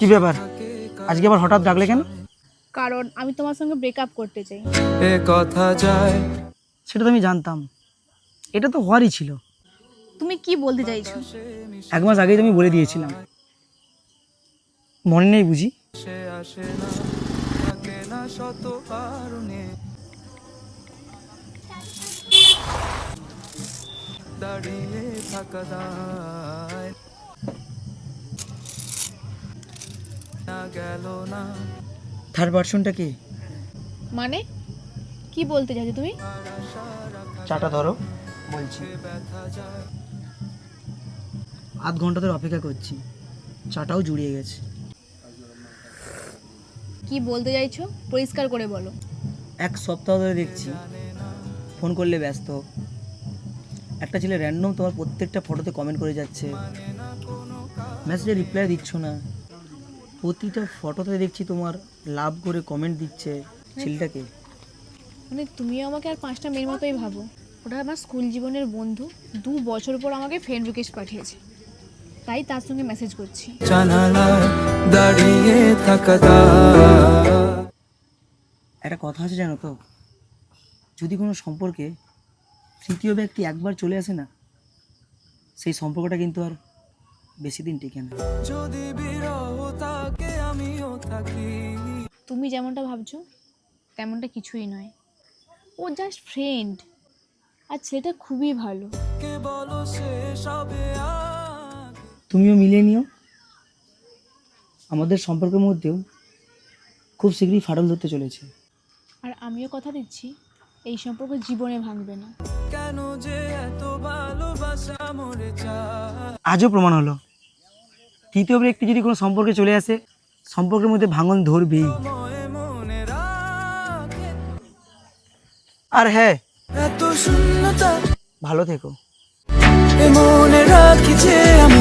কি ব্যাপার? আজকে আবার হঠাৎ ডাকলে কেন? কারণ আমি তোমার সঙ্গে ব্রেকআপ করতে চাই। এ কথা যায়। সেটা তো আমি জানতাম। এটা তো হওয়ারই ছিল। তুমি কি বলতে চাইছো? এক মাস আগেই তো আমি বলে দিয়েছিলাম। মনে নেই বুঝি। সে আসে না থাকে কারণে। দাঁড়িয়ে থাকা দায় না গেল না থার্ড পার্সনটা কে? মানে? কি বলতে চাইছো তুমি? চাটা ধরো বলছি। আধ ঘণ্টা ধরে অপেক্ষা করছি। চাটাও জুড়িয়ে গেছে। কি বলতে চাইছো? পরিষ্কার করে বলো। এক সপ্তাহ ধরে দেখছি। ফোন করলে ব্যস্ত। একটা ছেলে র্যান্ডম তোমার প্রত্যেকটা ফটোতে কমেন্ট করে যাচ্ছে। মেসেজে রিপ্লাই দিচ্ছ না। প্রতিটা ফটোতে দেখছি তোমার লাভ করে কমেন্ট দিচ্ছে ছেলেটাকে। মানে তুমিও আমাকে আর পাঁচটা মেয়ের মতোই ভাবো। ওটা আমার স্কুল জীবনের বন্ধু। দু বছর পর আমাকে ফ্রেন্ড রিকোয়েস্ট পাঠিয়েছে। তাই তার সঙ্গে মেসেজ করছি। দাঁড়িয়ে থাকা একটা কথা আছে জানো তো? যদি কোনো সম্পর্কে তৃতীয় ব্যক্তি একবার চলে আসে না সেই সম্পর্কটা কিন্তু আর বেশি দিন টিকে না। যদি তুমি যেমনটা ভাবছ তেমনটা কিছুই নয়। ও জাস্ট ফ্রেন্ড আর ছেলেটা খুবই ভালো। কে বলো সে সবে তুমিও মিলিয়ে নিও। আমাদের সম্পর্কের মধ্যেও খুব শীঘ্রই ফাটল ধরতে চলেছে। আর আমিও কথা দিচ্ছি এই সম্পর্ক জীবনে ভাঙবে না। কেন যে এত ভালোবাসা মরে আজও প্রমাণ হলো। তৃতীয় ব্যক্তি যদি কোনো সম্পর্কে চলে আসে সম্পর্কের মধ্যে ভাঙন ধরবেই। আর হ্যাঁ ভালো থেকো। মনে রাখি যে আমি